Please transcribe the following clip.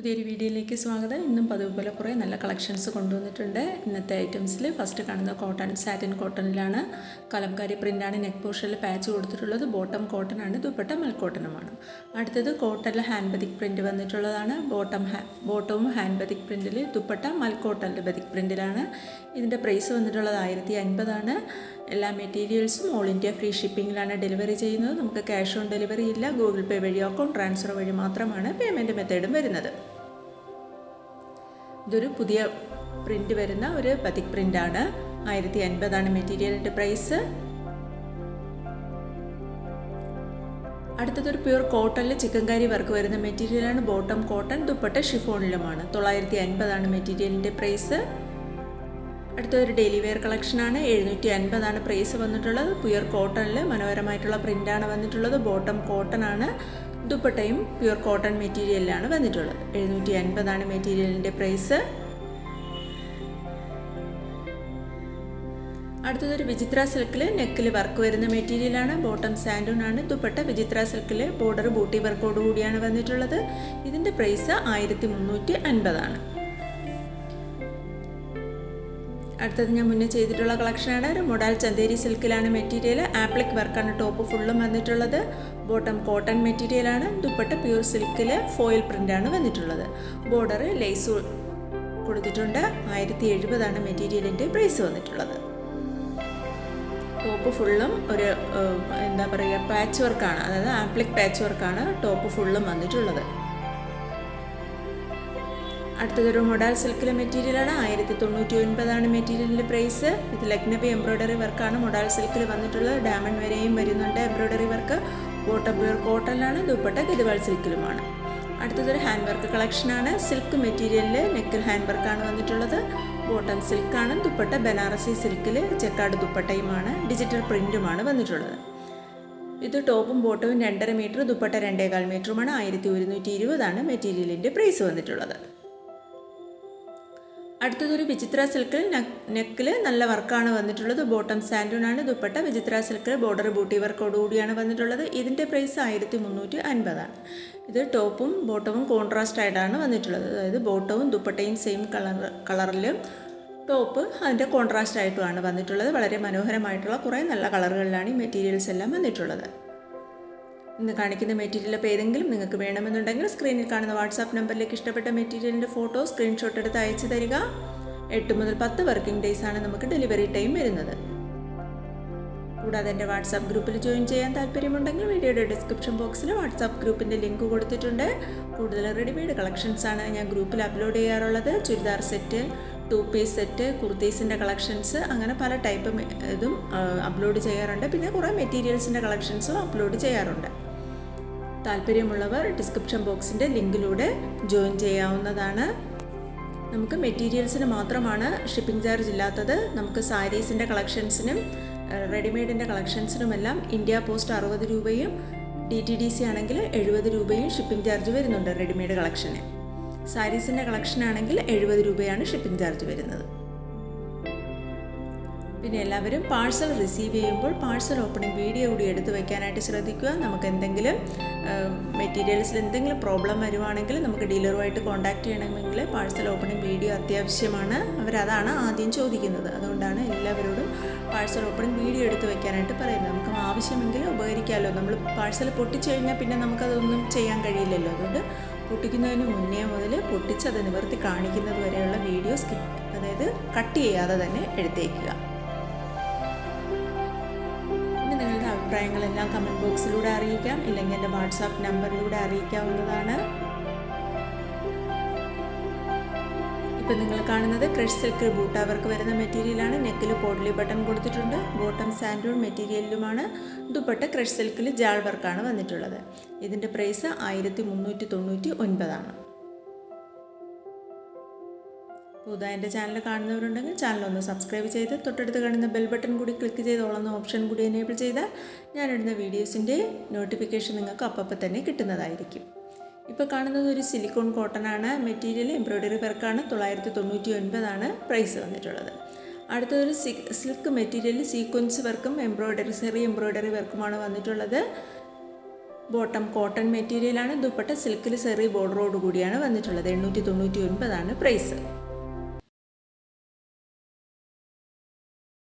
പുതിയൊരു വീഡിയോയിലേക്ക് സ്വാഗതം. ഇന്നും പതിവ് പോലെ കുറേ നല്ല കളക്ഷൻസ് കൊണ്ടുവന്നിട്ടുണ്ട്. ഇന്നത്തെ ഐറ്റംസിൽ ഫസ്റ്റ് കാണുന്ന കോട്ടൺ സാറ്റിൻ കോട്ടണിലാണ് കലംകാരി പ്രിന്റാണ് നെക്ക് പോർഷനിൽ പാച്ച് കൊടുത്തിട്ടുള്ളത്. ബോട്ടം കോട്ടൺ ആണ്. ദുപ്പട്ട മെൽ കോട്ടണുമാണ് അടുത്തത് കോട്ടണിൽ ഹാൻഡ് ബതിക് പ്രിന്റ് വന്നിട്ടുള്ളതാണ്. ബോട്ടം ബോട്ടവും ഹാൻഡ് ബതിക് പ്രിന്റിൽ ദുപ്പട്ട മൽ കോട്ടണിൽ ബതിക് പ്രിന്റിലാണ് ഇതിന്റെ പ്രൈസ് വന്നിട്ടുള്ളത് ആയിരത്തി അൻപതാണ്. എല്ലാ മെറ്റീരിയൽസും ഓൾ ഇന്ത്യ ഫ്രീ ഷിപ്പിങ്ങിലാണ് ഡെലിവറി ചെയ്യുന്നത്. നമുക്ക് ക്യാഷ് ഓൺ ഡെലിവറി ഇല്ല. ഗൂഗിൾ പേ വഴി അക്കൗണ്ട് ട്രാൻസ്ഫർ വഴി മാത്രമാണ് പേയ്മെന്റ് മെത്തേഡും വരുന്നത്. ഇതൊരു പുതിയ പ്രിന്റ് വരുന്ന ഒരു പതിക് പ്രിന്റാണ്. ആയിരത്തി അൻപതാണ് മെറ്റീരിയലിന്റെ പ്രൈസ്. അടുത്തതൊരു പ്യൂർ കോട്ടണിൽ ചിക്കൻ കറി വർക്ക് വരുന്ന മെറ്റീരിയലാണ്. ബോട്ടം കോട്ടൺ ദുപ്പട്ട ഷിഫോണിലുമാണ്. തൊള്ളായിരത്തി അൻപതാണ് മെറ്റീരിയലിന്റെ പ്രൈസ്. അടുത്തൊരു ഡെയിലി വെയർ കളക്ഷനാണ് എഴുന്നൂറ്റി അൻപതാണ് പ്രൈസ് വന്നിട്ടുള്ളത്. പ്യുർ കോട്ടണിൽ മനോഹരമായിട്ടുള്ള പ്രിന്റാണ് വന്നിട്ടുള്ളത്. ബോട്ടം കോട്ടൺ ആണ്. ദുപ്പട്ടയും പ്യുർ കോട്ടൺ മെറ്റീരിയലിലാണ് വന്നിട്ടുള്ളത്. എഴുന്നൂറ്റി അൻപതാണ് മെറ്റീരിയലിന്റെ പ്രൈസ് അടുത്തതൊരു വിചിത്ര സിൽക്കിൽ നെക്കിൽ വർക്ക് വരുന്ന മെറ്റീരിയലാണ് ബോട്ടം സാൻഡൂൺ ആണ്. ദുപ്പട്ട വിചിത്ര സിൽക്കിൽ ബോർഡർ ബൂട്ടി വർക്കോട് കൂടിയാണ് വന്നിട്ടുള്ളത്. ഇതിന്റെ പ്രൈസ് ആയിരത്തി മുന്നൂറ്റി അൻപതാണ് അടുത്തത് ഞാൻ മുന്നേ ചെയ്തിട്ടുള്ള കളക്ഷനാണ്. ഒരു മൊഡാൽ ചന്തേരി സിൽക്കിലാണ് മെറ്റീരിയൽ ആപ്ലിക് വർക്കാണ് ടോപ്പ് ഫുള്ളും വന്നിട്ടുള്ളത്. ബോട്ടം കോട്ടൺ മെറ്റീരിയലാണ് ദുപ്പട്ട പ്യൂർ സിൽക്കിൽ ഫോയിൽ പ്രിന്റാണ് വന്നിട്ടുള്ളത്. ബോർഡർ ലേസ് കൊടുത്തിട്ടുണ്ട്. ആയിരത്തി എഴുപതാണ് മെറ്റീരിയലിന്റെ പ്രൈസ് വന്നിട്ടുള്ളത്. ടോപ്പ് ഫുള്ളും ഒരു എന്താ പറയുക പാച്ച് വർക്കാണ് അതായത് ആപ്ലിക് പാച്ച് വർക്കാണ് ടോപ്പ് ഫുള്ളും വന്നിട്ടുള്ളത്. അടുത്തതൊരു മൊഡാൽ സിൽക്കിലെ മെറ്റീരിയലാണ് ആയിരത്തി തൊണ്ണൂറ്റി ഒൻപതാണ് മെറ്റീരിയലിന്റെ പ്രൈസ് ഇത് ലഗ്നബി എംബ്രോയ്ഡറി വർക്കാണ് മൊഡാൽ സിൽക്കിൽ വന്നിട്ടുള്ളത് ഡയമണ്ട് വരെയും വരുന്നുണ്ട്. എംബ്രോയ്ഡറി വർക്ക് ബോട്ടം പ്യൂർ കോട്ടണിലാണ് ദുപ്പട്ട ഗതിവാൾ സിൽക്കിലുമാണ് അടുത്തതൊരു ഹാൻഡ് വർക്ക് കളക്ഷനാണ് സിൽക്ക് മെറ്റീരിയലിൽ നെക്കിൽ ഹാൻഡ് വർക്കാണ് വന്നിട്ടുള്ളത്. ബോട്ടം സിൽക്കാണ് ദുപ്പട്ട ബനാറസി സിൽക്കിൽ ചെക്കാട് ദുപ്പട്ടയുമാണ്. ഡിജിറ്റൽ പ്രിന്റുമാണ് വന്നിട്ടുള്ളത്. ഇത് ടോപ്പും ബോട്ടവും രണ്ടര മീറ്റർ ദുപ്പട്ട രണ്ടേകാൽ മീറ്ററുമാണ് ആയിരത്തി ഒരുന്നൂറ്റി ഇരുപതാണ് മെറ്റീരിയലിന്റെ പ്രൈസ് വന്നിട്ടുള്ളത്. അടുത്തതൊരു വിചിത്ര സിൽക്കിൽ നെക്കിൽ നല്ല വർക്കാണ് വന്നിട്ടുള്ളത്. ബോട്ടം സാൻഡൂൺ ആണ് ദുപ്പട്ട. വിചിത്ര സിൽക്കിൽ ബോർഡർ ബൂട്ടി വർക്കോടുകൂടിയാണ് വന്നിട്ടുള്ളത്. ഇതിന്റെ പ്രൈസ് ആയിരത്തി മുന്നൂറ്റി അൻപതാണ് ഇത് ടോപ്പും ബോട്ടവും കോൺട്രാസ്റ്റ് ആയിട്ടാണ് വന്നിട്ടുള്ളത്. അതായത് ബോട്ടവും ദുപ്പട്ടയും സെയിം കളർ കളറിലും ടോപ്പ് അതിന്റെ കോൺട്രാസ്റ്റ് ആയിട്ടുമാണ് വന്നിട്ടുള്ളത്. വളരെ മനോഹരമായിട്ടുള്ള കുറേ നല്ല കളറുകളിലാണ് ഈ മെറ്റീരിയൽസ് എല്ലാം വന്നിട്ടുള്ളത്. ഇന്ന് കാണിക്കുന്ന മെറ്റീരിയൽ അപ്പോൾ ഏതെങ്കിലും നിങ്ങൾക്ക് വേണമെന്നുണ്ടെങ്കിൽ സ്ക്രീനിൽ കാണുന്ന വാട്സാപ്പ് നമ്പറിലേക്ക് ഇഷ്ടപ്പെട്ട മെറ്റീരിയലിന്റെ ഫോട്ടോ സ്ക്രീൻഷോട്ട് എടുത്ത് അയച്ചു തരിക. എട്ട് മുതൽ പത്ത് വർക്കിംഗ് ഡേയ്സ് ആണ് നമുക്ക് ഡെലിവറി ടൈം വരുന്നത്. കൂടാതെ എന്റെ വാട്സാപ്പ് ഗ്രൂപ്പിൽ ജോയിൻ ചെയ്യാൻ താല്പര്യമുണ്ടെങ്കിൽ വീഡിയോയുടെ ഡിസ്ക്രിപ്ഷൻ ബോക്സിൽ വാട്സാപ്പ് ഗ്രൂപ്പിന്റെ ലിങ്ക് കൊടുത്തിട്ടുണ്ട്. കൂടുതൽ റെഡിമെയ്ഡ് കളക്ഷൻസ് ആണ് ഞാൻ ഗ്രൂപ്പിൽ അപ്ലോഡ് ചെയ്യാറുള്ളത്. Churidar set two piece set കുർത്തീസിന്റെ collections അങ്ങനെ പല ടൈപ്പ് ഇതും അപ്ലോഡ് ചെയ്യാറുണ്ട്. പിന്നെ കുറേ മെറ്റീരിയൽസിന്റെ കളക്ഷൻസും അപ്ലോഡ് ചെയ്യാറുണ്ട്. താല്പര്യമുള്ളവർ ഡിസ്ക്രിപ്ഷൻ ബോക്സിന്റെ ലിങ്കിലൂടെ ജോയിൻ ചെയ്യാവുന്നതാണ്. നമുക്ക് മെറ്റീരിയൽസിന് മാത്രമാണ് ഷിപ്പിംഗ് ചാർജ് ഇല്ലാത്തത്. നമുക്ക് സാരീസിന്റെ കളക്ഷൻസിനും റെഡിമെയ്ഡിന്റെ കളക്ഷൻസിനുമെല്ലാം ഇന്ത്യ പോസ്റ്റ് അറുപത് രൂപയും ഡി ടി ഡി സി ആണെങ്കിൽ എഴുപത് രൂപയും ഷിപ്പിംഗ് ചാർജ് വരുന്നുണ്ട് റെഡിമെയ്ഡ് കളക്ഷന് സാരീസിന്റെ കളക്ഷൻ ആണെങ്കിൽ എഴുപത് രൂപയാണ് ഷിപ്പിംഗ് ചാർജ് വരുന്നത്. പിന്നെ എല്ലാവരും പാഴ്സൽ റിസീവ് ചെയ്യുമ്പോൾ പാഴ്സൽ ഓപ്പണിംഗ് വീഡിയോ കൂടി എടുത്തു വെക്കാനായിട്ട് ശ്രദ്ധിക്കുക. നമുക്ക് എന്തെങ്കിലും മെറ്റീരിയൽസിൽ എന്തെങ്കിലും പ്രോബ്ലം വരുവാണെങ്കിൽ നമുക്ക് ഡീലറുമായിട്ട് കോൺടാക്ട് ചെയ്യണമെങ്കിൽ പാഴ്സൽ ഓപ്പണിംഗ് വീഡിയോ അത്യാവശ്യമാണ്. അവരതാണ് ആദ്യം ചോദിക്കുന്നത്. അതുകൊണ്ടാണ് എല്ലാവരോടും പാഴ്സൽ ഓപ്പണിംഗ് വീഡിയോ എടുത്തു വെക്കാനായിട്ട് പറയുന്നത്. നമുക്ക് ആവശ്യമെങ്കിൽ ഉപകരിക്കാമല്ലോ നമ്മൾ പാഴ്സൽ പൊട്ടിച്ചു കഴിഞ്ഞാൽ പിന്നെ നമുക്കതൊന്നും ചെയ്യാൻ കഴിയില്ലല്ലോ. അതുകൊണ്ട് പൊട്ടിക്കുന്നതിന് മുന്നേ മുതൽ പൊട്ടിച്ചത് നിവർത്തി കാണിക്കുന്നത് വരെയുള്ള വീഡിയോ സ്കിപ്പ് അതായത് കട്ട് ചെയ്യാതെ തന്നെ എടുത്തേക്കുക. അഭിപ്രായങ്ങളെല്ലാം കമന്റ് ബോക്സിലൂടെ അറിയിക്കാം. ഇല്ലെങ്കിൽ എന്റെ വാട്സാപ്പ് നമ്പറിലൂടെ അറിയിക്കാവുന്നതാണ്. ഇപ്പം നിങ്ങൾ കാണുന്നത് ക്രഷ് സിൽക്ക് ബൂട്ട് അവർക്ക് വരുന്ന മെറ്റീരിയലാണ് നെക്കിൽ പോഡ്ലി ബട്ടൺ കൊടുത്തിട്ടുണ്ട്. ബോട്ടം സാൻഡൂൺ മെറ്റീരിയലിലുമാണ് ദുപ്പട്ട ക്രഷ് സിൽക്കിൽ ജാൾ വർക്കാണ് വന്നിട്ടുള്ളത്. ഇതിന്റെ പ്രൈസ് ആയിരത്തി മുന്നൂറ്റി തൊണ്ണൂറ്റി ഒൻപതാണ്. പുതുതായി എന്റെ ചാനൽ കാണുന്നവരുണ്ടെങ്കിൽ ചാനൽ ഒന്ന് സബ്സ്ക്രൈബ് ചെയ്ത് തൊട്ടടുത്ത് കാണുന്ന ബെൽ ബട്ടൺ കൂടി ക്ലിക്ക് ചെയ്ത് ഓളുന്ന ഓപ്ഷൻ കൂടി എനേബിൾ ചെയ്താൽ ഞാനിടുന്ന വീഡിയോസിന്റെ നോട്ടിഫിക്കേഷൻ നിങ്ങൾക്ക് അപ്പം തന്നെ കിട്ടുന്നതായിരിക്കും. ഇപ്പോൾ കാണുന്നത് ഒരു സിലിക്കോൺ കോട്ടൺ ആണ്. മെറ്റീരിയൽ എംബ്രോയ്ഡറി വർക്കാണ് തൊള്ളായിരത്തി തൊണ്ണൂറ്റി ഒൻപതാണ് പ്രൈസ് വന്നിട്ടുള്ളത്. അടുത്തൊരു സി സിൽക്ക് മെറ്റീരിയൽ സീക്വൻസ് വർക്കും എംബ്രോയ്ഡറി സെറി എംബ്രോയ്ഡറി വർക്കുമാണ് വന്നിട്ടുള്ളത്. ബോട്ടം കോട്ടൺ മെറ്റീരിയലാണ് ദുപ്പട്ട സിൽക്കിൽ സെറി ബോർഡറോട് കൂടിയാണ് വന്നിട്ടുള്ളത്. എണ്ണൂറ്റി തൊണ്ണൂറ്റി ഒൻപതാണ് പ്രൈസ്